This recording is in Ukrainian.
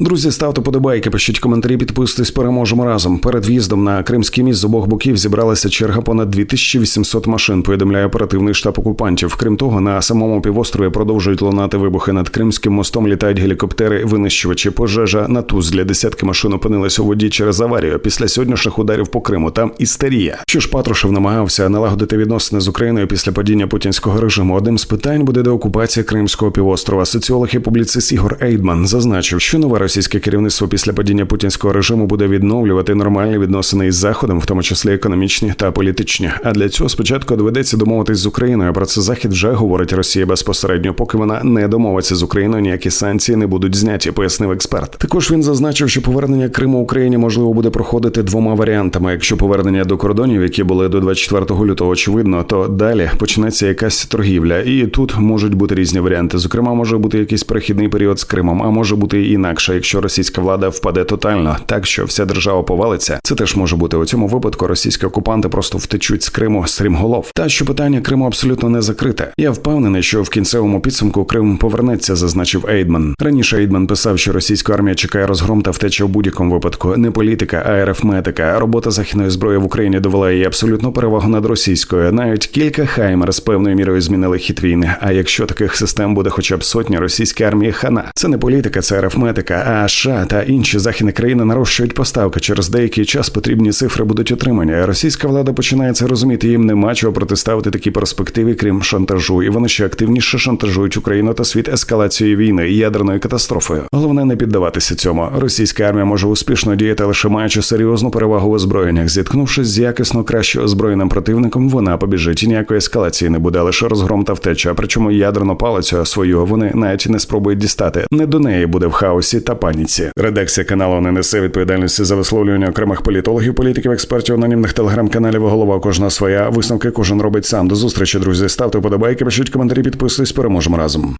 Друзі, ставте подобайки, пишіть коментарі, підписуйтесь, переможемо разом. Перед в'їздом на кримський міст з обох боків зібралася черга понад 2800 машин. Повідомляє оперативний штаб окупантів. Крім того, на самому півострові продовжують лунати вибухи над Кримським мостом. Літають гелікоптери, винищувачі. Пожежа на Тузлі. Десятки машин опинилися у воді через аварію. Після сьогоднішніх ударів по Криму. Там істерія. Що ж Патрушев намагався налагодити відносини з Україною після падіння путінського режиму. Одним з питань буде деокупація Кримського півострова. Соціолог і публіцист Ігор Ейдман зазначив, що нове російське керівництво після падіння путінського режиму буде відновлювати нормальні відносини із заходом, в тому числі економічні та політичні. А для цього спочатку доведеться домовитись з Україною. Про це захід вже говорить Росія безпосередньо. Поки вона не домовиться з Україною, ніякі санкції не будуть зняті, пояснив експерт. Також він зазначив, що повернення Криму Україні можливо буде проходити двома варіантами. Якщо повернення до кордонів, які були до 24 лютого, очевидно, то далі почнеться якась торгівля, і тут можуть бути різні варіанти. Зокрема, може бути якийсь перехідний період з Кримом, а може бути інакше, якщо російська влада впаде тотально, так що вся держава повалиться. Це теж може бути у цьому випадку. Російські окупанти просто втечуть з Криму стрімголов. Та що питання Криму абсолютно не закрите. Я впевнений, що в кінцевому підсумку Крим повернеться, зазначив Ейдман. Раніше Ейдман писав, що російська армія чекає розгром та втеча у будь-якому випадку. Не політика, а арифметика. Робота західної зброї в Україні довела її абсолютну перевагу над російською. Навіть кілька хаймер з певною мірою змінили хід війни. А якщо таких систем буде хоча б сотня російська армії хана, це не політика, це арифметика. А США та інші західні країни нарощують поставки. Через деякий час потрібні цифри будуть отримані. Російська влада починає це розуміти. Їм нема чого протиставити такі перспективи, крім шантажу, і вони ще активніше шантажують Україну та світ ескалацією війни і ядерною катастрофою. Головне не піддаватися цьому. Російська армія може успішно діяти лише маючи серйозну перевагу в озброєннях. Зіткнувшись з якісно краще озброєним противником, вона побіжить. І ніякої ескалації не буде, лише розгром та втеча. Причому ядерну палицю свою вони навіть не спробують дістати. Не до неї буде в хаосі та паніці. Редакція каналу не несе відповідальності за висловлювання окремих політологів, політиків, експертів, анонімних телеграм-каналів. Голова кожна своя. Висновки кожен робить сам. До зустрічі, друзі. Ставте вподобайки, пишіть коментарі, підписуйтесь. Переможемо разом.